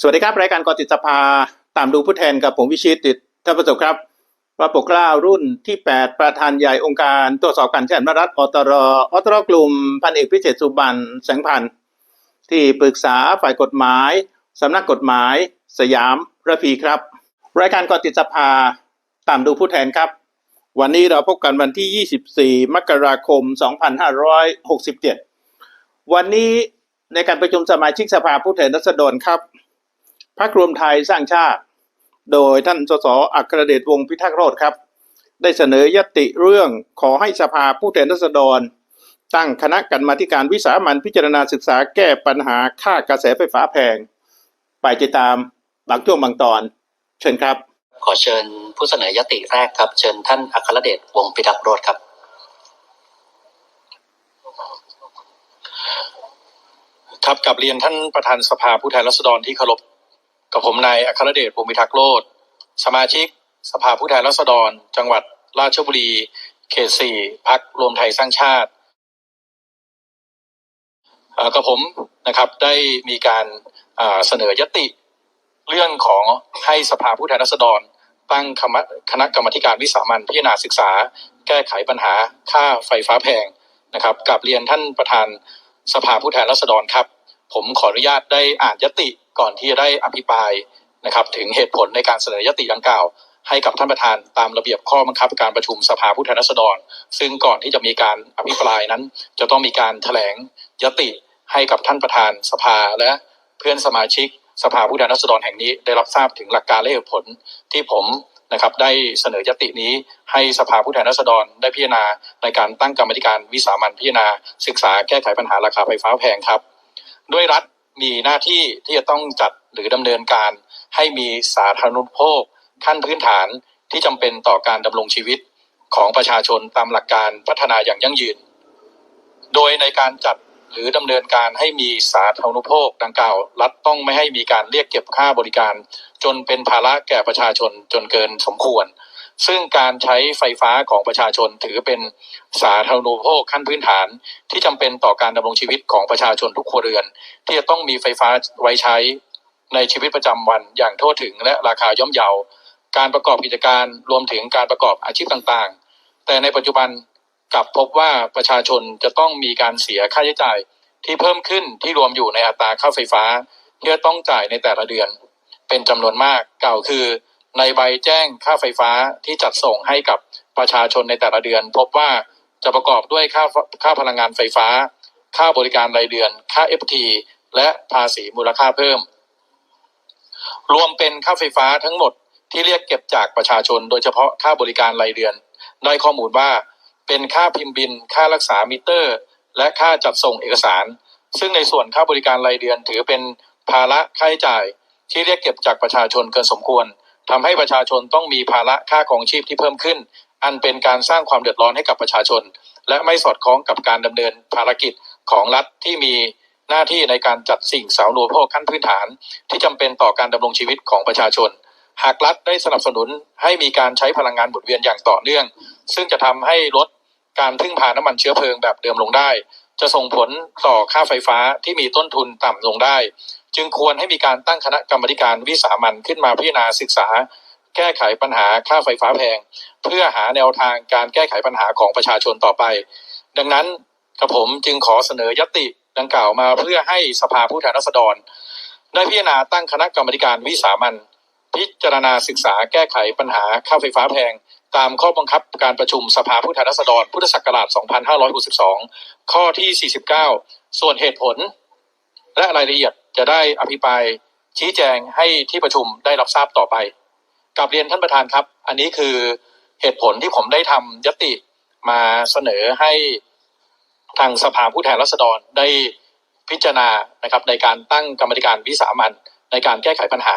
สวัสดีครับ รายการกอติดสภาตามดูผู้แทนกับผมวิชิตติดท่านประสบครับว่าปกเกล้ารุ่นที่ 8 ประธานใหญ่องค์การตรวจสอบการใช้อำนาจรัฐอตรอตรกลุ่มพันเอกพิเศษสุบันแสงพันธ์ที่ปรึกษาฝ่ายกฎหมาย สำนักกฎหมาย สยามระพีครับ รายการกอติดสภาตามดูผู้แทนครับ วันนี้เราพบกันวันที่ 24 มกราคม 2567 วันนี้ในการประชุมสมาชิกสภาผู้แทนราษฎรครับ พรรครวมไทยสร้างชาติ โดยท่านสสอัครเดชวงศ์พิทักษ์โรธครับ ได้เสนอยติเรื่องขอให้สภาผู้แทนราษฎร ตั้งคณะกรรมาธิการวิสามันพิจารณาศึกษาแก้ปัญหาค่ากระแสไฟฟ้าแพง ไปติดตามบางช่วงบางตอน เชิญครับ ขอเชิญผู้เสนอยติแรกครับ เชิญท่านอัครเดชวงศ์พิทักษ์โรธครับครับกับเรียนท่านประธานสภาผู้แทนราษฎรที่เคารพ กับผมนายอัครเดชพงศ์พิทักษ์โลดสมาชิก สภาผู้แทนราษฎร จังหวัดราชบุรี เขตสี่พักรวมไทยสร้างชาติกับผมนะครับได้มีการเสนอยติ เรื่องของให้สภาผู้แทนราษฎร ตั้งคณะกรรมการวิสามันพิจารณาศึกษา แก้ไขปัญหาค่าไฟฟ้าแพงนะครับกับเรียนท่านประธานสภาผู้แทนราษฎรครับ ผมขออนุญาตได้อ่านยติ ก่อนที่จะได้อภิปรายนะครับถึงเหตุผลในการเสนอยติดังกล่าว ให้กับท่านประธานตามระเบียบข้อบังคับการประชุมสภาผู้แทนราษฎร ซึ่งก่อนที่จะมีการอภิปรายนั้น จะต้องมีการแถลงยติให้กับท่านประธานสภาและเพื่อนสมาชิกสภาผู้แทนราษฎรแห่งนี้ ได้รับทราบถึงหลักการและเหตุผลที่ผมนะครับได้เสนอยตินี้ให้สภาผู้แทนราษฎรได้พิจารณาในการตั้งกรรมธิการวิสามันพิจารณาศึกษาแก้ไขปัญหาราคาไฟฟ้าแพงครับ ด้วยรัฐ มีหน้าที่ที่จะต้องจัดหรือดำเนินการให้มีสาธารณูปโภค ขั้นพื้นฐานที่จำเป็นต่อการดำรงชีวิตของประชาชนตามหลักการพัฒนาอย่างยั่งยืน โดยในการจัดหรือดำเนินการให้มีสาธารณูปโภคดังกล่าว รัฐต้องไม่ให้มีการเรียกเก็บค่าบริการ จนเป็นภาระแก่ประชาชนจนเกินสมควร ซึ่งการใช้ไฟฟ้าของประชาชนถือเป็นสาธารณูปโภคขั้นพื้นฐาน ที่จำเป็นต่อการดำรงชีวิตของประชาชนทุกครัวเรือน ที่จะต้องมีไฟฟ้าไว้ใช้ในชีวิตประจำวันอย่างทั่วถึงและราคาย่อมเยา การประกอบกิจการรวมถึงการประกอบอาชีพต่างๆ แต่ในปัจจุบันกลับพบว่าประชาชนจะต้องมีการเสียค่าใช้จ่ายที่เพิ่มขึ้นที่รวมอยู่ในอัตราค่าไฟฟ้า ที่จะต้องจ่ายในแต่ละเดือน เป็นจำนวนมากกล่าวคือ ในใบแจ้งค่าไฟฟ้าที่จัดส่งให้กับประชาชนในแต่ละเดือน พบว่าจะประกอบด้วยค่าค่าพลังงานไฟฟ้า ค่าบริการรายเดือน ค่า FT และภาษีมูลค่าเพิ่ม รวมเป็นค่าไฟฟ้าทั้งหมดที่เรียกเก็บจากประชาชน โดยเฉพาะค่าบริการรายเดือน ได้ข้อมูลว่า เป็นค่าพิมพ์บิน ค่ารักษามิเตอร์ และค่าจัดส่งเอกสาร ซึ่งในส่วนค่าบริการรายเดือนถือเป็นภาระค่าใช้จ่าย ที่เรียกเก็บจากประชาชนเกินสมควร ทำให้ประชาชนต้องมีภาระค่าของชีพที่เพิ่มขึ้น อันเป็นการสร้างความเดือดร้อนให้กับประชาชน และไม่สอดคล้องกับการดำเนินภารกิจของรัฐที่มีหน้าที่ในการจัดสิ่งสาธารณูโภคขั้นพื้นฐาน ที่จำเป็นต่อการดำรงชีวิตของประชาชน หากรัฐได้สนับสนุนให้มีการใช้พลังงานหมุนเวียนอย่างต่อเนื่อง ซึ่งจะทำให้ลดการพึ่งพาน้ำมันเชื้อเพลิงแบบเดิมลงได้ จะส่งผลต่อค่าไฟฟ้าที่มีต้นทุนต่ำลงได้ จึงควรให้มีการตั้งคณะกรรมการวิสามันขึ้นมาพิจารณาศึกษา แก้ไขปัญหาค่าไฟฟ้าแพง เพื่อหาแนวทางการแก้ไขปัญหาของประชาชนต่อไป ดังนั้นกระผมจึงขอเสนอยติดังกล่าวมาเพื่อให้สภาผู้แทนราษฎร ได้พิจารณาตั้งคณะกรรมการวิสามันพิจารณาศึกษาแก้ไขปัญหาค่าไฟฟ้าแพง ตามข้อบังคับการประชุมสภาผู้แทนราษฎร พุทธศักราช 2562 ข้อที่ 49 ส่วนเหตุผล และรายละเอียด จะได้อภิปรายชี้แจงให้ที่ประชุมได้รับทราบต่อไปกับเรียนท่านประธานครับ อันนี้คือเหตุผลที่ผมได้ทำยติมาเสนอให้ทางสภาผู้แทนราษฎรได้พิจารณานะครับในการตั้งกรรมธิการวิสามันในการแก้ไขปัญหา